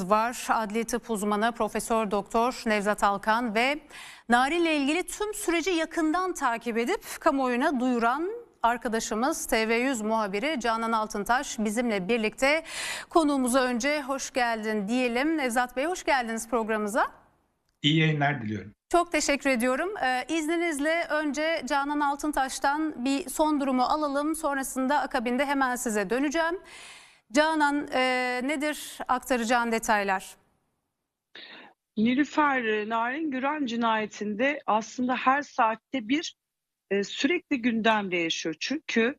konuğumuz var. Adli tıp uzmanı Profesör Doktor Nevzat Alkan ve Narin'le ilgili tüm süreci yakından takip edip kamuoyuna duyuran arkadaşımız TV100 muhabiri Canan Altıntaş bizimle birlikte. Konuğumuza önce hoş geldin diyelim. Nevzat Bey hoş geldiniz programımıza. İyi yayınlar diliyorum. Çok teşekkür ediyorum. Ee, izninizle önce Canan Altıntaş'tan bir son durumu alalım. Sonrasında akabinde hemen size döneceğim. Canan e, nedir aktaracağın detaylar? Nilüfer e, Narin Güran cinayetinde aslında her saatte bir e, sürekli gündemde yaşıyor. Çünkü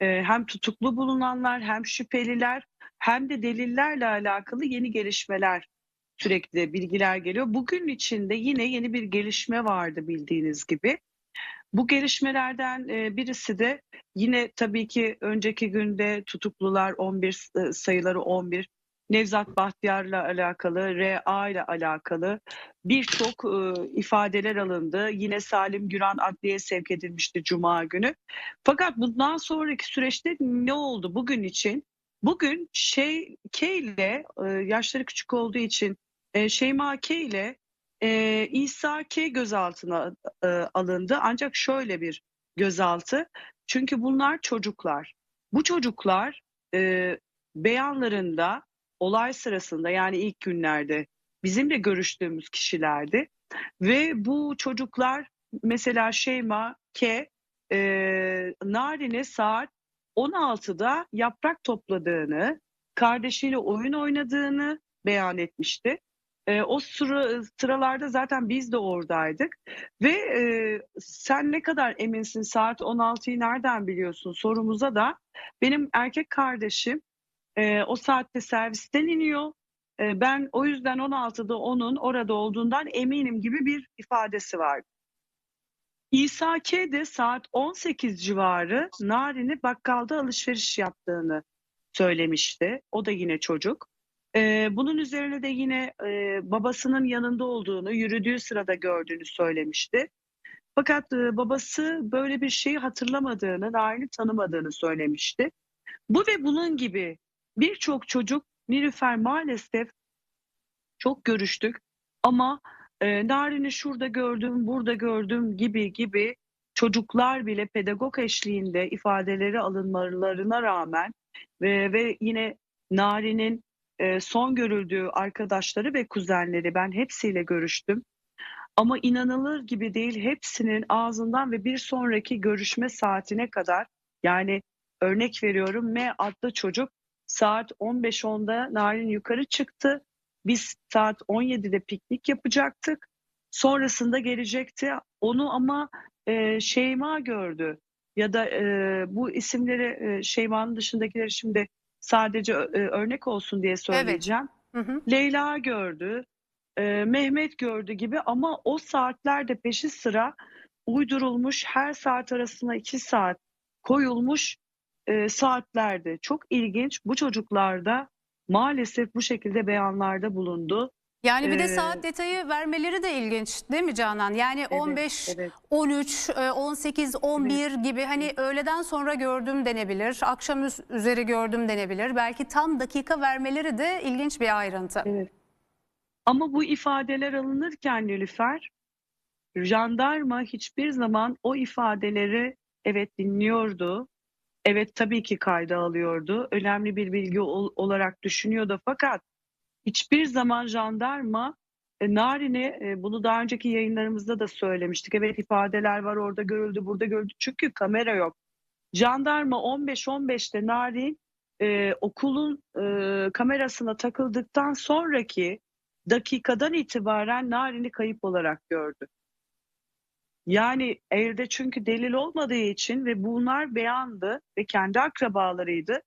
e, hem tutuklu bulunanlar hem şüpheliler hem de delillerle alakalı yeni gelişmeler sürekli bilgiler geliyor. Bugün içinde yine yeni bir gelişme vardı bildiğiniz gibi. Bu gelişmelerden e, birisi de yine tabii ki önceki günde tutuklular 11 e, sayıları 11 Nevzat Bahtiyar'la alakalı, RA ile alakalı birçok e, ifadeler alındı. Yine Salim Güran adliyeye sevk edilmişti Cuma günü. Fakat bundan sonraki süreçte ne oldu bugün için? Bugün şey K ile e, yaşları küçük olduğu için e, Şeyma K ile e, İsa K gözaltına e, alındı. Ancak şöyle bir gözaltı. Çünkü bunlar çocuklar. Bu çocuklar e, beyanlarında olay sırasında yani ilk günlerde bizimle görüştüğümüz kişilerdi. Ve bu çocuklar mesela Şeyma K e, Narin'e saat 16'da yaprak topladığını, kardeşiyle oyun oynadığını beyan etmişti. E, o sıra, sıralarda zaten biz de oradaydık ve e, sen ne kadar eminsin saat 16'yı nereden biliyorsun sorumuza da benim erkek kardeşim e, o saatte servisten iniyor. E, ben o yüzden 16'da onun orada olduğundan eminim gibi bir ifadesi vardı. İsa K de saat 18 civarı Narin'i bakkalda alışveriş yaptığını söylemişti. O da yine çocuk. Ee, bunun üzerine de yine e, babasının yanında olduğunu, yürüdüğü sırada gördüğünü söylemişti. Fakat e, babası böyle bir şeyi hatırlamadığını, Narin'i tanımadığını söylemişti. Bu ve bunun gibi birçok çocuk Nilüfer maalesef çok görüştük ama e, Narin'i şurada gördüm, burada gördüm gibi gibi çocuklar bile pedagog eşliğinde ifadeleri alınmalarına rağmen ve, ve yine Narin'in e, son görüldüğü arkadaşları ve kuzenleri ben hepsiyle görüştüm. Ama inanılır gibi değil hepsinin ağzından ve bir sonraki görüşme saatine kadar yani örnek veriyorum M adlı çocuk saat 15.10'da Narin yukarı çıktı. Biz saat 17'de piknik yapacaktık. Sonrasında gelecekti. Onu ama e, Şeyma gördü. Ya da e, bu isimleri e, Şeyma'nın dışındakileri şimdi sadece e, örnek olsun diye söyleyeceğim. Hı hı. Leyla gördü, e, Mehmet gördü gibi ama o saatlerde peşi sıra uydurulmuş her saat arasına iki saat koyulmuş e, saatlerde. Çok ilginç bu çocuklarda maalesef bu şekilde beyanlarda bulundu. Yani bir de saat detayı vermeleri de ilginç değil mi Canan? Yani 15, evet. 13, e, 18, 11 gibi hani öğleden sonra gördüm denebilir, akşam üz- üzeri gördüm denebilir. Belki tam dakika vermeleri de ilginç bir ayrıntı. Evet. Ama bu ifadeler alınırken Nilüfer, jandarma hiçbir zaman o ifadeleri evet dinliyordu. Evet tabii ki kayda alıyordu. Önemli bir bilgi ol- olarak düşünüyordu fakat hiçbir zaman jandarma e, Narin'e e, bunu daha önceki yayınlarımızda da söylemiştik. Evet ifadeler var orada görüldü burada görüldü çünkü kamera yok. Jandarma 15-15'te Narin e, okulun e, kamerasına takıldıktan sonraki dakikadan itibaren Narin'i kayıp olarak gördü. Yani elde çünkü delil olmadığı için ve bunlar beyandı ve kendi akrabalarıydı.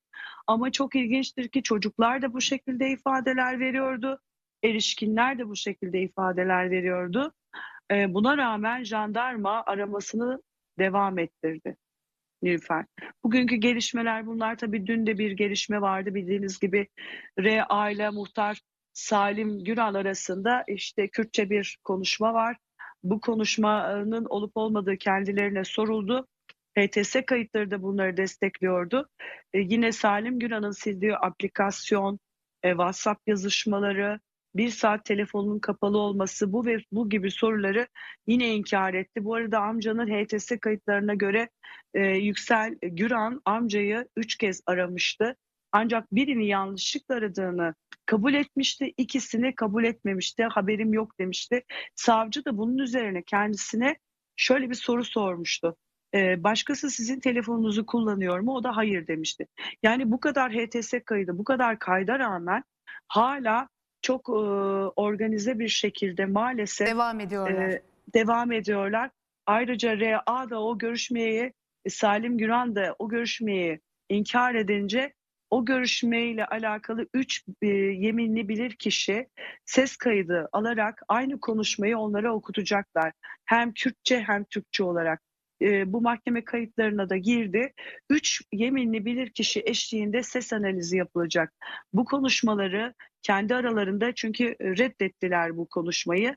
Ama çok ilginçtir ki çocuklar da bu şekilde ifadeler veriyordu. Erişkinler de bu şekilde ifadeler veriyordu. Ee, buna rağmen jandarma aramasını devam ettirdi. Nilüfer. Bugünkü gelişmeler bunlar tabii dün de bir gelişme vardı bildiğiniz gibi RA ile muhtar Salim Güral arasında işte Kürtçe bir konuşma var. Bu konuşmanın olup olmadığı kendilerine soruldu. HTS kayıtları da bunları destekliyordu. E, yine Salim Güran'ın sildiği aplikasyon, e, WhatsApp yazışmaları, bir saat telefonun kapalı olması bu ve bu gibi soruları yine inkar etti. Bu arada amcanın HTS kayıtlarına göre e, Yüksel Güran amcayı üç kez aramıştı. Ancak birini yanlışlıkla aradığını kabul etmişti, ikisini kabul etmemişti, haberim yok demişti. Savcı da bunun üzerine kendisine şöyle bir soru sormuştu. Ee, başkası sizin telefonunuzu kullanıyor mu? O da hayır demişti. Yani bu kadar HTS kaydı, bu kadar kayda rağmen hala çok e, organize bir şekilde maalesef Devam ediyorlar. e, devam ediyorlar. Ayrıca RA da o görüşmeyi, e, Salim Güran da o görüşmeyi inkar edince o görüşmeyle alakalı üç e, yeminli bilirkişi ses kaydı alarak aynı konuşmayı onlara okutacaklar. Hem Kürtçe hem Türkçe olarak. E, bu mahkeme kayıtlarına da girdi. Üç yeminli bilirkişi eşliğinde ses analizi yapılacak. Bu konuşmaları kendi aralarında çünkü reddettiler bu konuşmayı.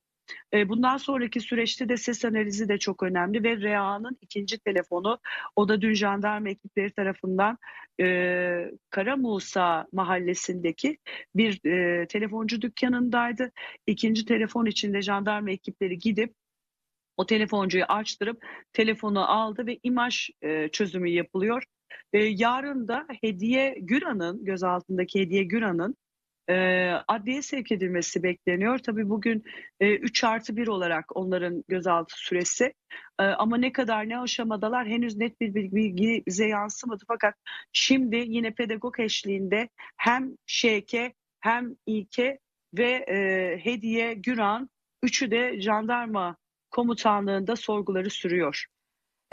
E, Bundan sonraki süreçte de ses analizi de çok önemli ve Rea'nın ikinci telefonu o da dün jandarma ekipleri tarafından e, Kara Musa mahallesindeki bir e, telefoncu dükkanındaydı. İkinci telefon içinde jandarma ekipleri gidip o telefoncuyu açtırıp telefonu aldı ve imaj e, çözümü yapılıyor. E, yarın da Hediye Güran'ın gözaltındaki Hediye Güran'ın e, adliye sevk edilmesi bekleniyor. Tabii bugün e, 3 artı 1 olarak onların gözaltı süresi. E, ama ne kadar ne aşamadalar henüz net bir bilgi bize yansımadı. Fakat şimdi yine pedagog eşliğinde hem Şeke hem İlke ve e, Hediye Güran üçü de jandarma komutanlığında sorguları sürüyor.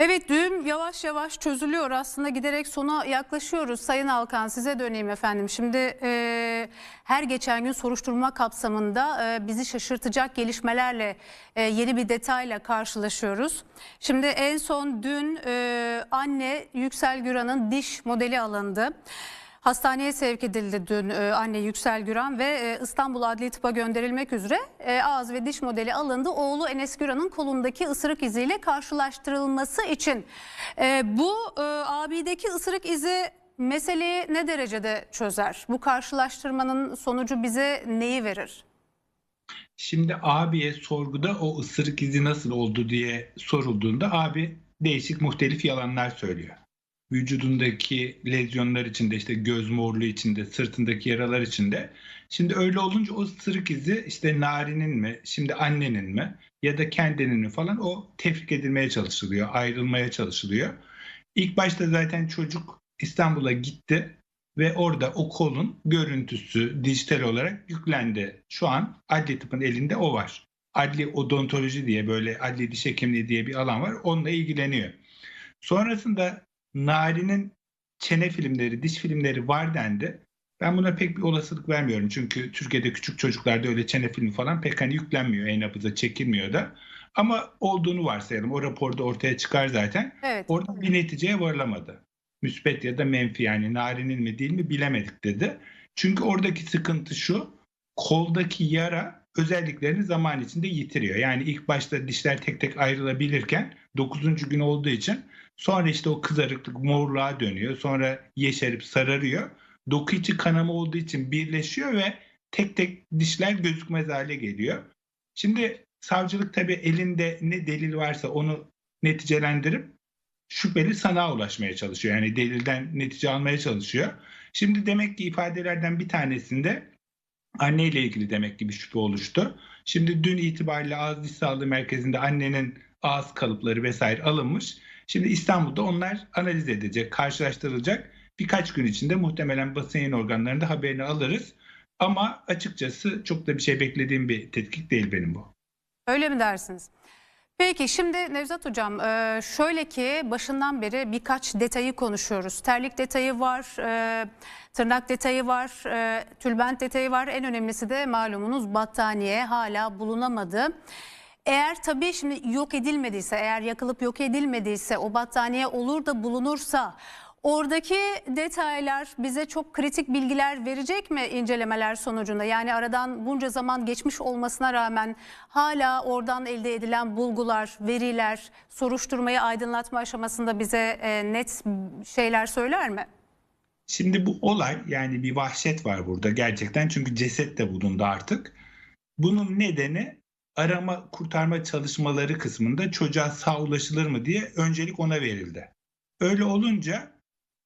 Evet düğüm yavaş yavaş çözülüyor aslında giderek sona yaklaşıyoruz. Sayın Alkan size döneyim efendim. Şimdi e, her geçen gün soruşturma kapsamında e, bizi şaşırtacak gelişmelerle e, yeni bir detayla karşılaşıyoruz. Şimdi en son dün e, anne Yüksel Güran'ın diş modeli alındı. Hastaneye sevk edildi dün e, anne Yüksel Güran ve e, İstanbul Adli Tıp'a gönderilmek üzere e, ağız ve diş modeli alındı. Oğlu Enes Güran'ın kolundaki ısırık iziyle karşılaştırılması için. Bu abideki ısırık izi meseleyi ne derecede çözer? Bu karşılaştırmanın sonucu bize neyi verir? Şimdi abiye sorguda o ısırık izi nasıl oldu diye sorulduğunda abi değişik muhtelif yalanlar söylüyor. Vücudundaki lezyonlar içinde işte göz morluğu içinde sırtındaki yaralar içinde. Şimdi öyle olunca o ısırık izi işte Nari'nin mi şimdi annenin mi ya da kendinin mi falan o tefrik edilmeye çalışılıyor ayrılmaya çalışılıyor. İlk başta zaten çocuk İstanbul'a gitti ve orada o kolun görüntüsü dijital olarak yüklendi. Şu an adli tıpın elinde o var. Adli odontoloji diye böyle adli diş hekimliği diye bir alan var. Onunla ilgileniyor. Sonrasında Nari'nin çene filmleri, diş filmleri var dendi. Ben buna pek bir olasılık vermiyorum. Çünkü Türkiye'de küçük çocuklarda öyle çene filmi falan pek hani yüklenmiyor. En nabıza çekilmiyor da. Ama olduğunu varsayalım. O raporda ortaya çıkar zaten. Evet. Orada bir neticeye varılamadı. Müspet ya da menfi yani narinin mi değil mi bilemedik dedi. Çünkü oradaki sıkıntı şu. Koldaki yara özelliklerini zaman içinde yitiriyor. Yani ilk başta dişler tek tek ayrılabilirken 9. gün olduğu için sonra işte o kızarıklık morluğa dönüyor. Sonra yeşerip sararıyor. Doku içi kanama olduğu için birleşiyor ve tek tek dişler gözükmez hale geliyor. Şimdi savcılık tabii elinde ne delil varsa onu neticelendirip şüpheli sanığa ulaşmaya çalışıyor. Yani delilden netice almaya çalışıyor. Şimdi demek ki ifadelerden bir tanesinde anneyle ilgili demek ki bir şüphe oluştu. Şimdi dün itibariyle ağız diş sağlığı merkezinde annenin ağız kalıpları vesaire alınmış. Şimdi İstanbul'da onlar analiz edilecek, karşılaştırılacak. Birkaç gün içinde muhtemelen basın yayın organlarında haberini alırız. Ama açıkçası çok da bir şey beklediğim bir tetkik değil benim bu. Öyle mi dersiniz? Peki şimdi Nevzat Hocam e, şöyle ki başından beri birkaç detayı konuşuyoruz. Terlik detayı var, e, tırnak detayı var, e, tülbent detayı var. En önemlisi de malumunuz battaniye hala bulunamadı. Eğer tabii şimdi yok edilmediyse, eğer yakılıp yok edilmediyse, o battaniye olur da bulunursa oradaki detaylar bize çok kritik bilgiler verecek mi incelemeler sonucunda? Yani aradan bunca zaman geçmiş olmasına rağmen hala oradan elde edilen bulgular, veriler, soruşturmayı aydınlatma aşamasında bize e, net şeyler söyler mi? Şimdi bu olay yani bir vahşet var burada gerçekten çünkü ceset de bulundu artık. Bunun nedeni arama kurtarma çalışmaları kısmında çocuğa sağ ulaşılır mı diye öncelik ona verildi. Öyle olunca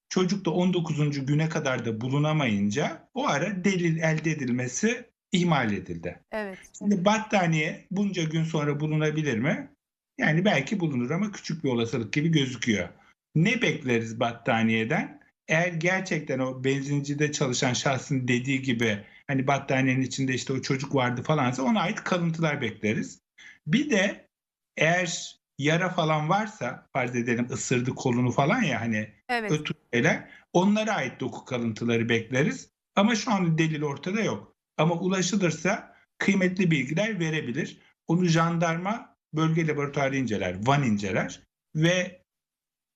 çocuk da 19. güne kadar da bulunamayınca o ara delil elde edilmesi ihmal edildi. Evet. Şimdi battaniye bunca gün sonra bulunabilir mi? Yani belki bulunur ama küçük bir olasılık gibi gözüküyor. Ne bekleriz battaniyeden? Eğer gerçekten o benzincide çalışan şahsın dediği gibi hani battaniyenin içinde işte o çocuk vardı falansa ona ait kalıntılar bekleriz. Bir de eğer yara falan varsa farz edelim ısırdı kolunu falan ya hani Evet. ötürüyle onlara ait doku kalıntıları bekleriz. Ama şu an delil ortada yok. Ama ulaşılırsa kıymetli bilgiler verebilir. Onu jandarma bölge laboratuvarı inceler, Van inceler ve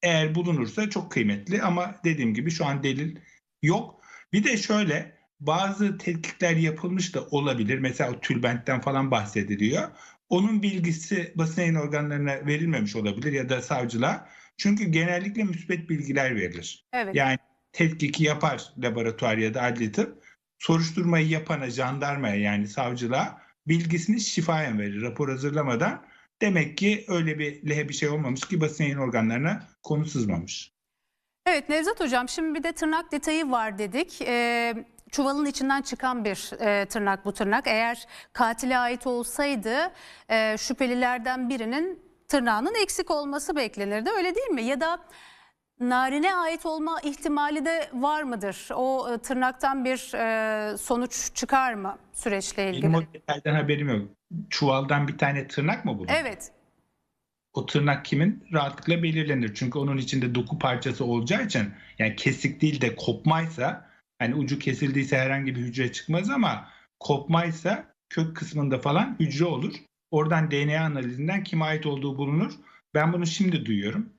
eğer bulunursa çok kıymetli ama dediğim gibi şu an delil yok. Bir de şöyle bazı tetkikler yapılmış da olabilir. Mesela o tülbentten falan bahsediliyor. Onun bilgisi basın yayın organlarına verilmemiş olabilir ya da savcılığa. Çünkü genellikle müsbet bilgiler verilir. Evet. Yani tetkiki yapar laboratuvar ya da adli tıp. Soruşturmayı yapana, jandarmaya yani savcılığa bilgisini şifayen verir rapor hazırlamadan. Demek ki öyle bir lehe bir şey olmamış ki basın yayın organlarına konu sızmamış. Evet Nevzat Hocam şimdi bir de tırnak detayı var dedik. Ee, çuvalın içinden çıkan bir e, tırnak bu tırnak. Eğer katile ait olsaydı e, şüphelilerden birinin tırnağının eksik olması beklenirdi öyle değil mi? Ya da narine ait olma ihtimali de var mıdır? O e, tırnaktan bir e, sonuç çıkar mı süreçle ilgili? Benim o detaydan haberim yok. Çuvaldan bir tane tırnak mı bulundu? Evet. O tırnak kimin? Rahatlıkla belirlenir. Çünkü onun içinde doku parçası olacağı için yani kesik değil de kopmaysa hani ucu kesildiyse herhangi bir hücre çıkmaz ama kopmaysa kök kısmında falan hücre olur. Oradan DNA analizinden kime ait olduğu bulunur. Ben bunu şimdi duyuyorum.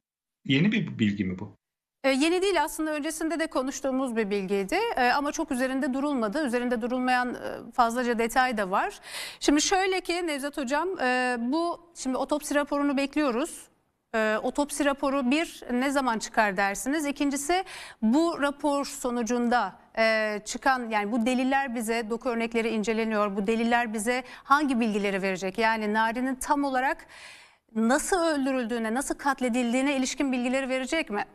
Yeni bir bilgi mi bu? E, Yeni değil aslında öncesinde de konuştuğumuz bir bilgiydi E, ama çok üzerinde durulmadı. Üzerinde durulmayan e, fazlaca detay da var. Şimdi şöyle ki Nevzat Hocam e, bu şimdi otopsi raporunu bekliyoruz. E, Otopsi raporu bir ne zaman çıkar dersiniz? İkincisi bu rapor sonucunda e, çıkan yani bu deliller bize doku örnekleri inceleniyor. Bu deliller bize hangi bilgileri verecek? Yani Nari'nin tam olarak nasıl öldürüldüğüne, nasıl katledildiğine ilişkin bilgileri verecek mi?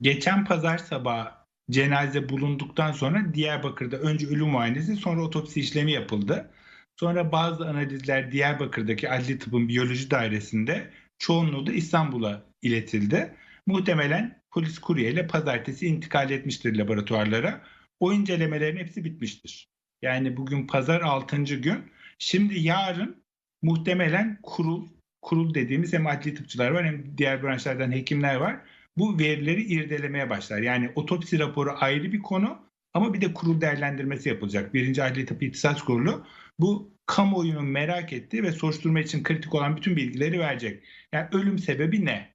Geçen pazar sabahı cenaze bulunduktan sonra Diyarbakır'da önce ölüm muayenesi sonra otopsi işlemi yapıldı. Sonra bazı analizler Diyarbakır'daki adli tıbbın biyoloji dairesinde çoğunluğu da İstanbul'a iletildi. Muhtemelen polis kuryeyle pazartesi intikal etmiştir laboratuvarlara. O incelemelerin hepsi bitmiştir. Yani bugün pazar 6. gün. Şimdi yarın muhtemelen kurul, kurul dediğimiz hem adli tıpçılar var hem diğer branşlardan hekimler var bu verileri irdelemeye başlar. Yani otopsi raporu ayrı bir konu ama bir de kurul değerlendirmesi yapılacak. Birinci Adli Tıp İhtisas Kurulu bu kamuoyunun merak ettiği ve soruşturma için kritik olan bütün bilgileri verecek. Yani ölüm sebebi ne?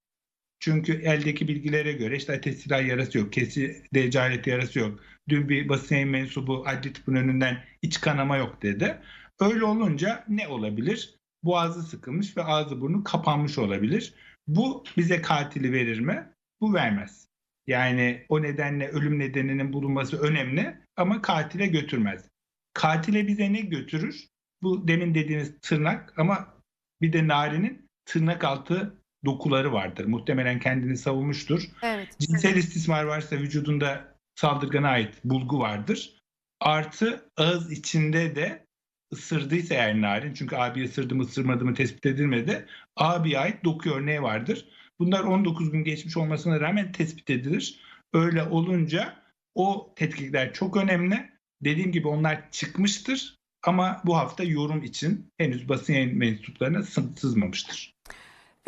Çünkü eldeki bilgilere göre işte ateş silah yarası yok, kesi decalet yarası yok. Dün bir basın mensubu adli tıpın önünden iç kanama yok dedi. Öyle olunca ne olabilir? Boğazı sıkılmış ve ağzı burnu kapanmış olabilir. Bu bize katili verir mi? Bu vermez. Yani o nedenle ölüm nedeninin bulunması önemli ama katile götürmez. Katile bize ne götürür? Bu demin dediğiniz tırnak ama bir de Nari'nin tırnak altı dokuları vardır. Muhtemelen kendini savunmuştur. Evet. Cinsel istismar varsa vücudunda saldırgana ait bulgu vardır. Artı ağız içinde de ısırdıysa eğer narin çünkü abi ısırdı mı ısırmadı mı tespit edilmedi. Abiye ait doku örneği vardır. Bunlar 19 gün geçmiş olmasına rağmen tespit edilir. Öyle olunca o tetkikler çok önemli. Dediğim gibi onlar çıkmıştır ama bu hafta yorum için henüz basın yayın mensuplarına sızmamıştır.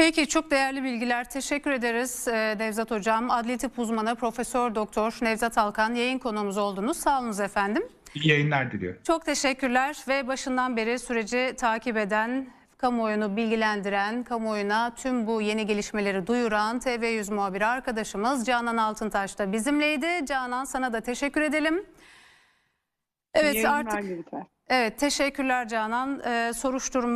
Peki çok değerli bilgiler. Teşekkür ederiz e, Nevzat Hocam. Adli tıp uzmanı Profesör Doktor Nevzat Alkan yayın konuğumuz oldunuz. Sağ olunuz efendim. İyi yayınlar diliyorum. Çok teşekkürler ve başından beri süreci takip eden, kamuoyunu bilgilendiren, kamuoyuna tüm bu yeni gelişmeleri duyuran TV100 muhabiri arkadaşımız Canan Altıntaş da bizimleydi. Canan sana da teşekkür edelim. Evet artık lütfen. evet teşekkürler Canan. Ee, soruşturma